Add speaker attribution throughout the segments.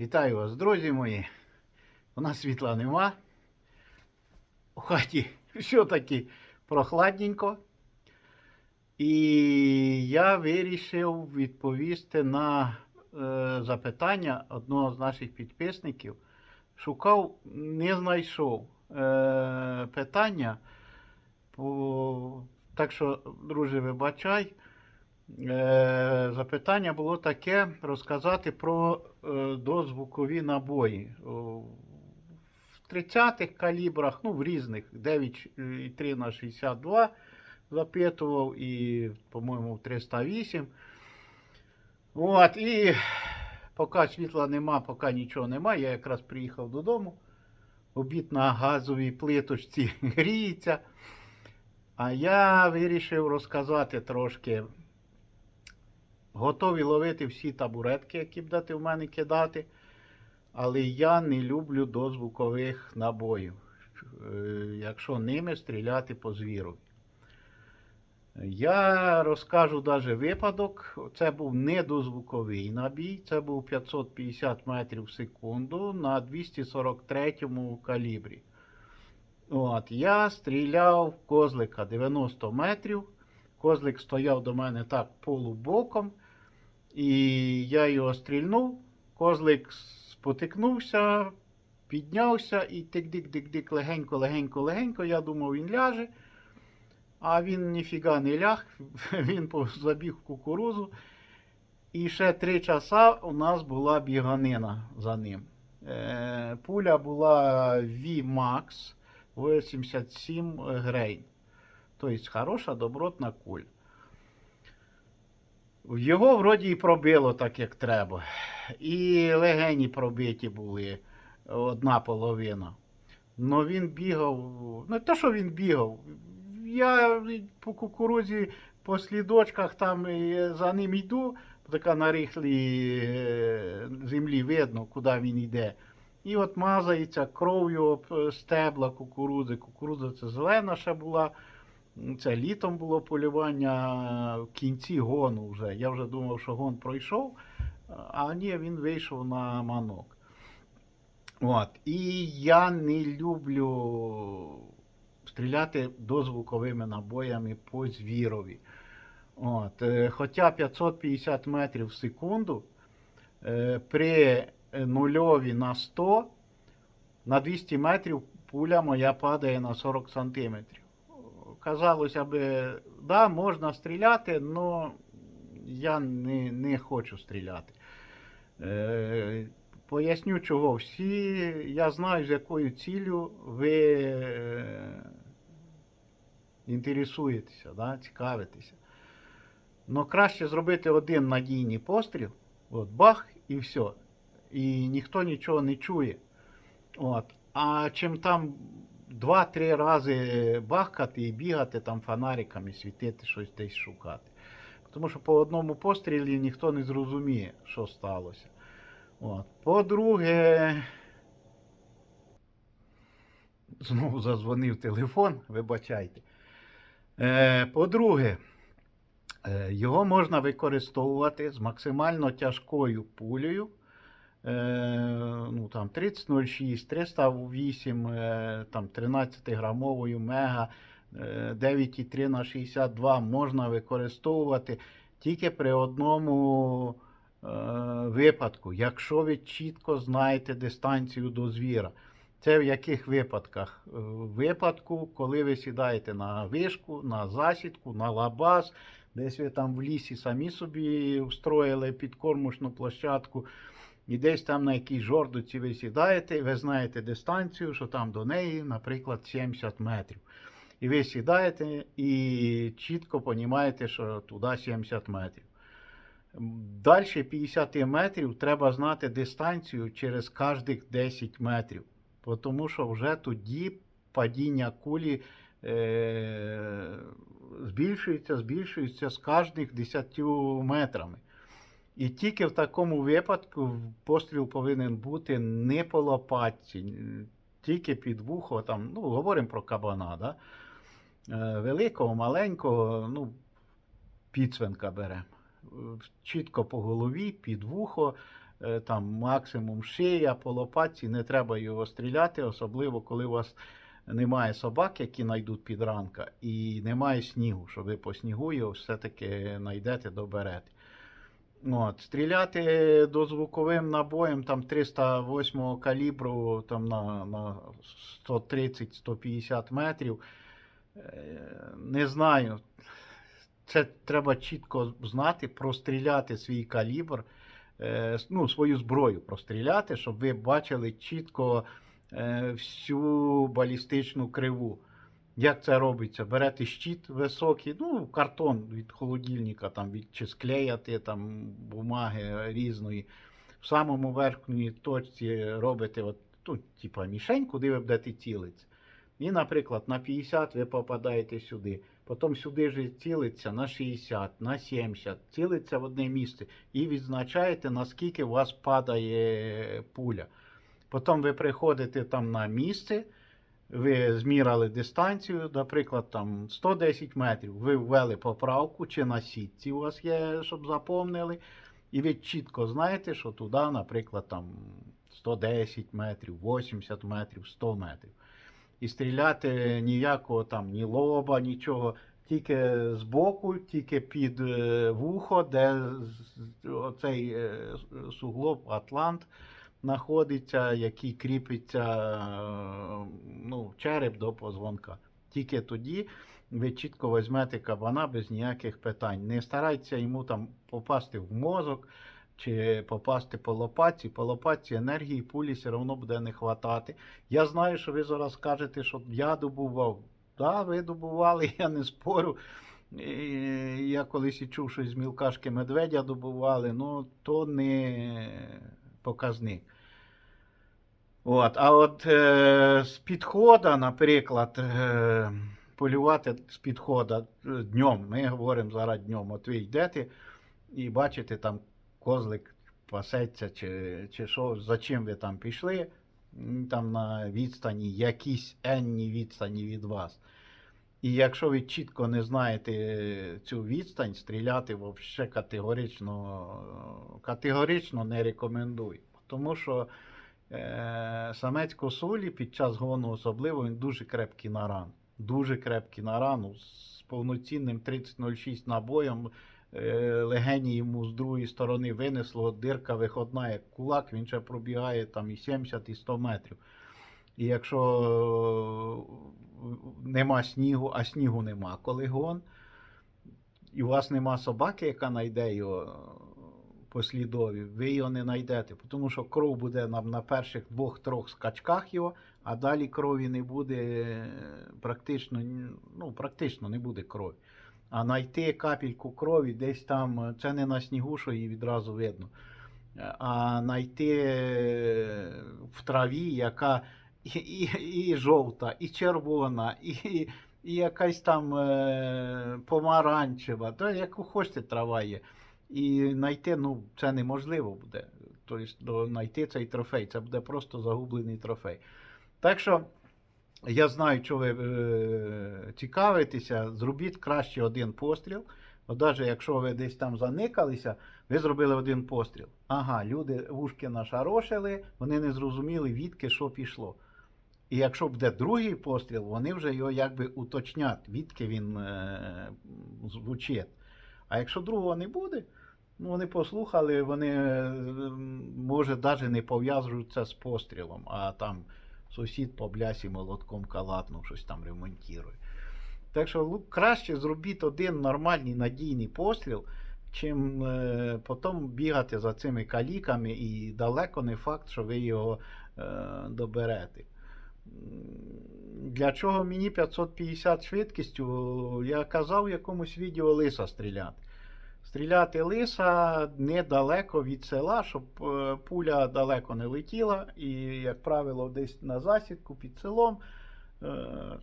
Speaker 1: Вітаю вас, друзі мої. У нас світла нема. У хаті все-таки прохладненько. І я вирішив відповісти на е, запитання одного з наших підписників. Шукав, не знайшов е, питання. По... Так що, друже, вибачай. Е, запитання було таке: розказати про дозвукові набої. В 30-х калібрах, ну, в різних 9,3 на 62 запитував, і, по-моєму, в 308. От, і поки світла нема, поки нічого нема, я якраз приїхав додому. Обід на газовій плиточці гріється. А я вирішив розказати трошки. Готові ловити всі табуретки, які будете в мене кидати. Але я не люблю дозвукових набоїв, е, якщо ними стріляти по звіру. Я розкажу навіть випадок. Це був не дозвуковий набій, це був 550 метрів в секунду на 243 калібрі. От, я стріляв козлика 90 метрів. Козлик стояв до мене так полубоком. І я його стрільнув. Козлик спотикнувся, піднявся і тик-дик-дик-дик легенько, легенько, легенько. Я думав, він ляже. А він ніфіга не ляг, він забіг в кукурузу. І ще три часа у нас була біганина за ним. Е, пуля була V-Max 87 грейн. Тобто хороша добротна куля. Його вроді і пробило так, як треба. І легені пробиті були одна половина. Ну він бігав. Не те, що він бігав. Я по кукурузі, по слідочках там за ним йду, така на рихлій е, землі видно, куди він йде. І от мазається кров'ю стебла кукурузи. Кукуруза це зелена ще була. Це літом було полювання в кінці гону вже. Я вже думав, що гон пройшов, а ні, він вийшов на манок. От. І я не люблю стріляти дозвуковими набоями по звірові. От. е, Хоча 550 метрів в секунду е, при нульові на 100 на 200 метрів пуля моя падає на 40 сантиметрів казалося би, да, можна стріляти, але я не, не хочу стріляти. Е, поясню чого. Всі, я знаю, з якою ціллю ви е, інтересуєтеся, да, цікавитеся. Но краще зробити один надійний постріл, от бах і все. І ніхто нічого не чує. От. А чим там два-три рази бахкати і бігати там фонариками, світити, щось десь шукати. Тому що по одному пострілі ніхто не зрозуміє, що сталося. От. По-друге, знову зазвонив телефон, вибачайте. Е, По-друге, е, його можна використовувати з максимально тяжкою пулею. Е, ну, там 3006, 308, е, там 13-грамовою мега, е, 9,3 на 62 можна використовувати тільки при одному е, випадку, якщо ви чітко знаєте дистанцію до звіра. Це в яких випадках? Е, В випадку, коли ви сідаєте на вишку, на засідку, на лабаз, десь ви там в лісі самі собі встроїли підкормушну площадку. І десь там на якійсь жордоці ви сідаєте, ви знаєте дистанцію, що там до неї, наприклад, 70 метрів. І ви сідаєте і чітко розумієте, що туди 70 метрів. Далі 50 метрів треба знати дистанцію через кожних 10 метрів. Тому що вже тоді падіння кулі е- збільшується, збільшується з кожних 10 метрами. І тільки в такому випадку постріл повинен бути не по лопатці, тільки під вухо, там, ну, говоримо про кабана, да? Е, великого, маленького, ну, підсвинка беремо. Чітко по голові, під вухо, е, там максимум шия по лопатці, не треба його стріляти, особливо коли у вас немає собак, які знайдуть під ранка, і немає снігу, що ви по снігу його все-таки знайдете, доберете. От, стріляти дозвуковим набоєм там 308 калібру там, на, на 130-150 метрів. е, Не знаю. Це треба чітко знати, простріляти свій калібр, е, ну, свою зброю простріляти, щоб ви бачили чітко е, всю балістичну криву. Як це робиться? Берете щит високий, ну, картон від холодильника, там, від, чи склеяти там, бумаги різної. В самому верхній точці робите от, тут, типа, мішень, куди ви будете цілитися. І, наприклад, на 50 ви попадаєте сюди. Потім сюди ж цілиться на 60, на 70, цілиться в одне місце і відзначаєте, наскільки у вас падає пуля. Потім ви приходите там на місце, ви зміряли дистанцію, наприклад, там 110 метрів. Ви ввели поправку, чи на сітці у вас є, щоб запомнили. І ви чітко знаєте, що туди, наприклад, там 110 метрів, 80 метрів, 100 метрів. І стріляти ніякого там ні лоба, нічого, тільки з боку, тільки під е, вухо, де оцей е, суглоб Атлант знаходиться, який кріпиться е, ну, череп до позвонка. Тільки тоді ви чітко візьмете кабана без ніяких питань. Не старайтеся йому там попасти в мозок чи попасти по лопатці. По лопатці енергії пулі все одно буде не хватати. Я знаю, що ви зараз скажете, що я добував. Так, да, ви добували, я не спорю. Я колись і чув, що з мілкашки медведя добували, ну то не показник. От, а от е, з підхода, наприклад, е, полювати з підхода е, днем, ми говоримо зараз днем, от ви йдете і бачите там козлик пасеться, чи, чи що, за чим ви там пішли, там на відстані, якісь енні відстані від вас. І якщо ви чітко не знаєте цю відстань, стріляти взагалі категорично, категорично не рекомендую. Тому що самець косулі під час гону особливо він дуже крепкий на ран. Дуже крепкий на рану з повноцінним 3006 набоєм. Е, легені йому з другої сторони винесло, дирка виходна, як кулак, він ще пробігає там і 70, і 100 метрів. І якщо е, нема снігу, а снігу нема, коли гон, і у вас нема собаки, яка знайде його е, послідові, ви його не знайдете, тому що кров буде на, на перших двох-трьох скачках його, а далі крові не буде практично, ну, практично не буде крові. А знайти капельку крові десь там, це не на снігу, що її відразу видно. А знайти в траві, яка і, і, і жовта, і червона, і, і якась там е, помаранчева, то яку хочете трава є. І знайти, ну, це неможливо буде. Тобто знайти цей трофей, це буде просто загублений трофей. Так що я знаю, що ви е, цікавитеся, зробіть краще один постріл. От навіть якщо ви десь там заникалися, ви зробили один постріл. Ага, люди вушки нашарошили, вони не зрозуміли, відки що пішло. І якщо буде другий постріл, вони вже його якби уточнять, відки він е, звучить. А якщо другого не буде, ну вони послухали, вони е, може навіть не пов'язуються з пострілом, а там сусід по блясі молотком калатнув, щось там ремонтує. Так що краще зробіть один нормальний надійний постріл, чим е, потім бігати за цими каліками, і далеко не факт, що ви його е, доберете. Для чого мені 550 швидкістю? Я казав в якомусь відео лиса стріляти. Стріляти лиса недалеко від села, щоб е, пуля далеко не летіла, і, як правило, десь на засідку під селом е,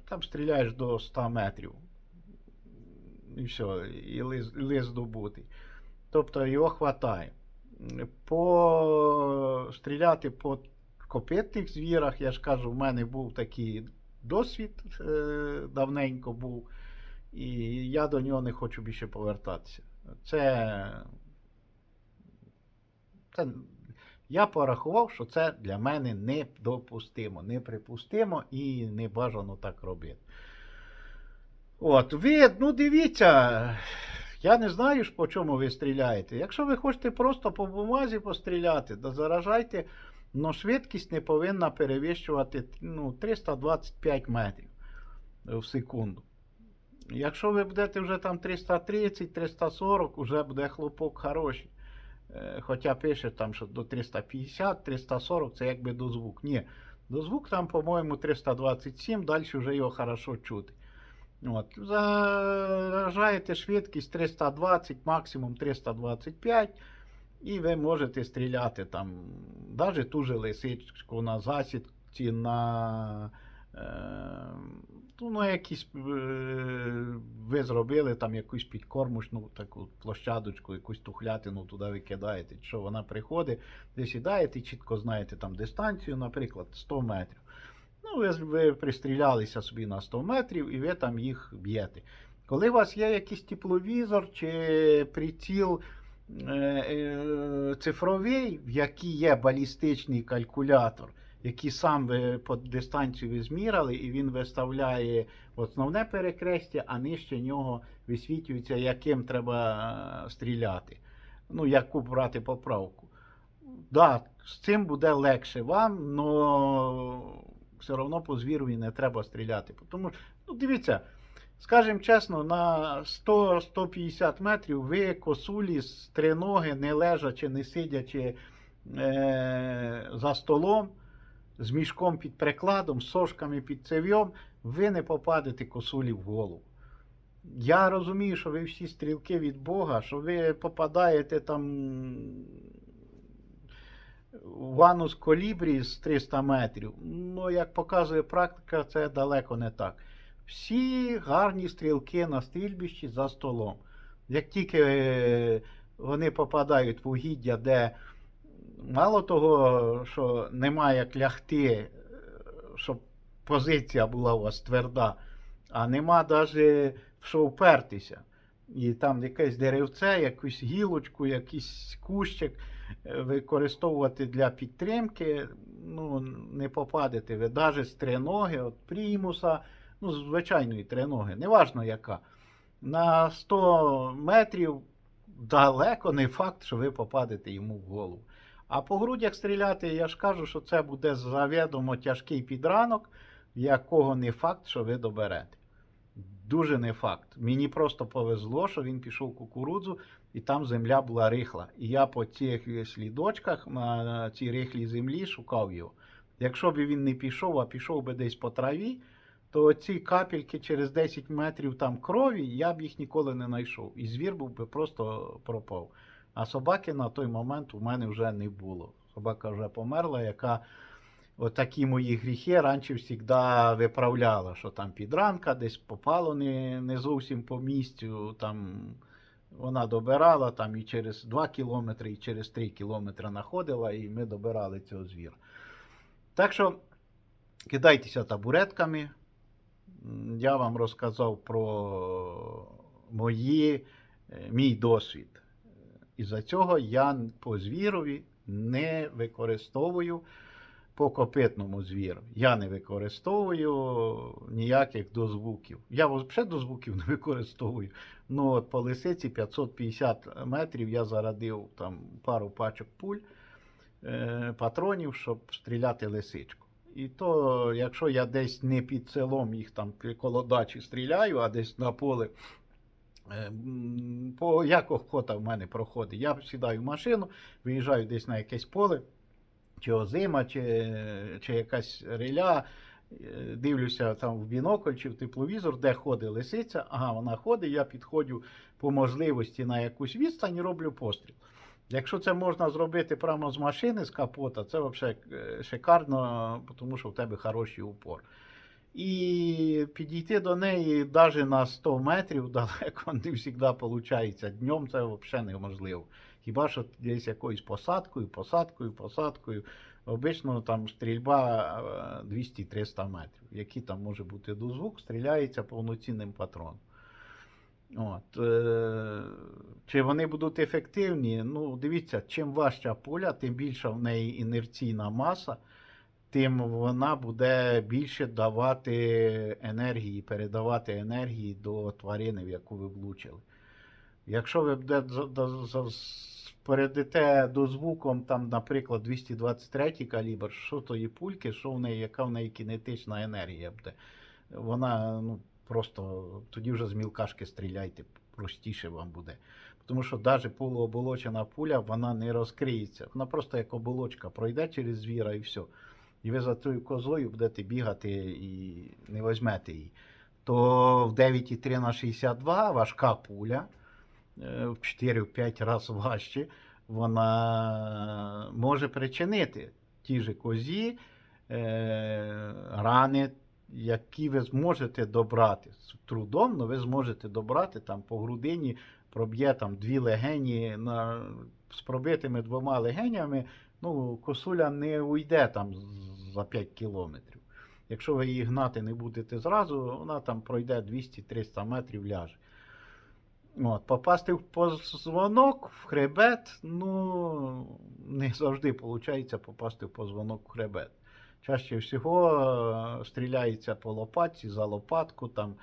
Speaker 1: там стріляєш до 100 метрів. І все, і лис, лис добутий. Тобто його хватає. По стріляти по копитних звірах, я ж кажу, в мене був такий досвід е, давненько був, і я до нього не хочу більше повертатися. Це, це Я порахував, що це для мене недопустимо, неприпустимо і не бажано так робити. От, ви, ну дивіться, я не знаю, по чому ви стріляєте. Якщо ви хочете просто по бумазі постріляти, то заражайте, але швидкість не повинна перевищувати ну, 325 метрів в секунду. Якщо ви будете вже там 330-340, вже буде хлопок хороший. Е, Хоча пише там, що до 350-340 це якби дозвук. Ні, дозвук там, по-моєму, 327, далі вже його хорошо чути. От, заражаєте швидкість 320, максимум 325, і ви можете стріляти там, навіть ту же лисичку на засідці, на, е, ну, на якісь е, ви зробили там якусь підкормочну таку площадочку, якусь тухлятину туди ви кидаєте. Що вона приходить, ви сідаєте, чітко знаєте там дистанцію, наприклад, 100 метрів. Ну, ви, ви пристрілялися собі на 100 метрів і ви там їх б'єте. Коли у вас є якийсь тепловізор чи приціл е, е, цифровий, в який є балістичний калькулятор, який сам ви по дистанцію ви і він виставляє основне перекрестя, а нижче нього висвітлюється, яким треба е, стріляти. Ну, яку брати поправку. Да, з цим буде легше вам, але все одно по звірові не треба стріляти. Тому, ну, дивіться, скажімо чесно, на 100-150 метрів ви косулі з триноги, не лежачи, не сидячи е- за столом, з мішком під прикладом, з сошками під цев'єм, ви не попадете косулі в голову. Я розумію, що ви всі стрілки від Бога, що ви попадаєте там в анус колібрі з 300 метрів. Ну, як показує практика, це далеко не так. Всі гарні стрілки на стрільбищі за столом. Як тільки е, вони попадають в угіддя, де мало того, що немає як лягти, е, щоб позиція була у вас тверда, а нема навіть в що впертися. І там якесь деревце, якусь гілочку, якийсь кущик е, використовувати для підтримки, ну, не попадете ви навіть з триноги, от прімуса, ну, звичайної триноги, неважно яка. На 100 метрів далеко не факт, що ви попадете йому в голову. А по грудях стріляти, я ж кажу, що це буде завідомо тяжкий підранок, якого не факт, що ви доберете. Дуже не факт. Мені просто повезло, що він пішов кукурудзу, і там земля була рихла. І я по цих слідочках на цій рихлій землі шукав його. Якщо б він не пішов, а пішов би десь по траві, то ці капельки через 10 метрів там крові, я б їх ніколи не знайшов. І звір був би просто пропав. А собаки на той момент у мене вже не було. Собака вже померла, яка отакі мої гріхи раніше завжди виправляла, що там підранка десь попало не, не зовсім по місцю. Там вона добирала там і через 2 кілометри, і через 3 кілометри знаходила, і ми добирали цього звіра. Так що кидайтеся табуретками. Я вам розказав про мої, е, мій досвід. Із-за цього я по звірові не використовую по копитному звіру. Я не використовую ніяких дозвуків. Я взагалі дозвуків не використовую. Ну от по лисиці 550 метрів я зарадив там пару пачок пуль, е, патронів, щоб стріляти лисичку. І то, якщо я десь не під селом їх там коло дачі стріляю, а десь на поле. Е, По як охота в мене проходить. Я сідаю в машину, виїжджаю десь на якесь поле, чи озима, чи, чи якась риля. е, Дивлюся там в бінокль чи в тепловізор, де ходить лисиця. Ага, вона ходить, я підходжу по можливості на якусь відстань і роблю постріл. Якщо це можна зробити прямо з машини, з капота, це взагалі шикарно, тому що в тебе хороший упор. І підійти до неї навіть на 100 метрів далеко не завжди виходить. Днем це взагалі неможливо. Хіба що десь якоюсь посадкою, посадкою, посадкою. Обично там стрільба е, 200-300 метрів. Який там може бути дозвук, стріляється повноцінним патроном. От, е, чи вони будуть ефективні? Ну, дивіться, чим важча пуля, тим більша в неї інерційна маса, тим вона буде більше давати енергії, передавати енергії до тварини, в яку ви влучили. Якщо ви передите до звуком, там, наприклад, 223 калібр, що тої пульки, що в неї, яка в неї кінетична енергія буде. Вона ну, просто тоді вже з мілкашки стріляйте, простіше вам буде. Тому що навіть полуоболочена пуля вона не розкриється. Вона просто як оболочка пройде через звіра і все. І ви за тою козою будете бігати і не візьмете її. То в 9,3 на 62 важка пуля, е, в 4-5 разів важче, вона може причинити ті ж козі е, рани, які ви зможете добрати з трудом, але ви зможете добрати там по грудині, проб'є там дві легені на, з пробитими двома легенями, ну, косуля не уйде там за 5 кілометрів. Якщо ви її гнати не будете зразу, вона там пройде 200-300 метрів ляже. От, попасти в позвонок, в хребет, ну, не завжди виходить попасти в позвонок в хребет. Чаще всього е, стріляється по лопатці, за лопатку, там,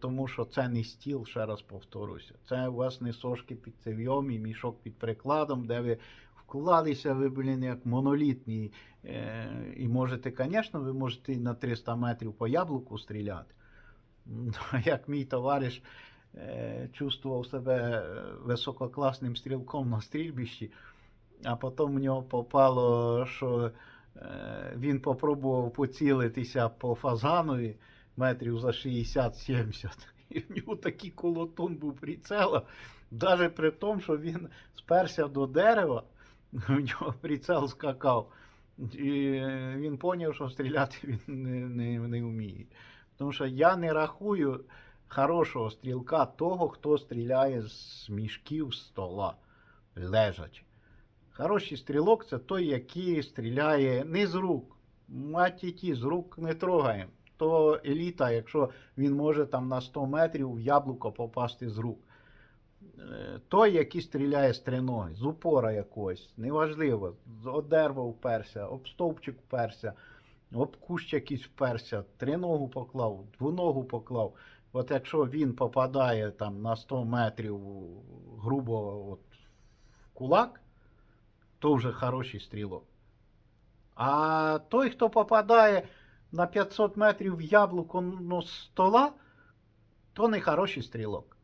Speaker 1: тому що це не стіл, ще раз повторюся. Це у вас не сошки під цев'йом і мішок під прикладом, де ви вклалися, ви, блін, як монолітні. Е, і можете, звісно, ви можете на 300 метрів по яблуку стріляти. Як мій товариш е, чувствував себе е, висококласним стрілком на стрільбищі, а потім в нього попало, що е, він попробував поцілитися по фазанові метрів за 60-70. І в нього такий колотун був прицела, навіть при тому, що він сперся до дерева, у нього прицел скакав. І він зрозумів, що стріляти він не, не, не вміє. Тому що я не рахую хорошого стрілка того, хто стріляє з мішків з стола, лежачи. Хороший стрілок це той, який стріляє не з рук. Маті ті, з рук не трогаємо. То еліта, якщо він може там на 100 метрів в яблуко попасти з рук. Е, Той, який стріляє з триноги, з упора якогось, неважливо, з об дерева вперся, об стовпчик вперся, об кущ якийсь вперся, триногу поклав, двоногу поклав. От якщо він попадає там на 100 метрів грубо от, в кулак, то вже хороший стрілок. А той, хто попадає на 500 метрів яблуко ну, стола, то не хороший стрілок.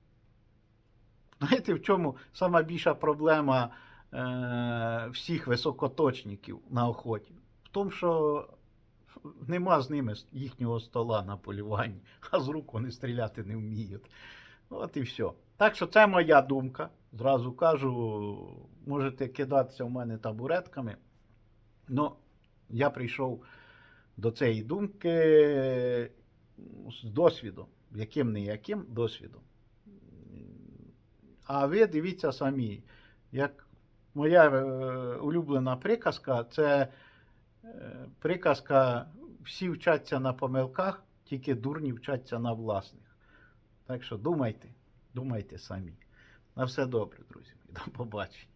Speaker 1: Знаєте, в чому сама більша проблема е, всіх високоточників на охоті? В тому, що нема з ними їхнього стола на полюванні, а з рук вони стріляти не вміють. От і все. Так що це моя думка. Зразу кажу, можете кидатися в мене табуретками. Ну, я прийшов до цієї думки з досвідом, яким не яким досвідом. А ви дивіться самі, як моя е, улюблена приказка, це е, приказка всі вчаться на помилках, тільки дурні вчаться на власних. Так що думайте, думайте самі. На все добре, друзі. До побачення.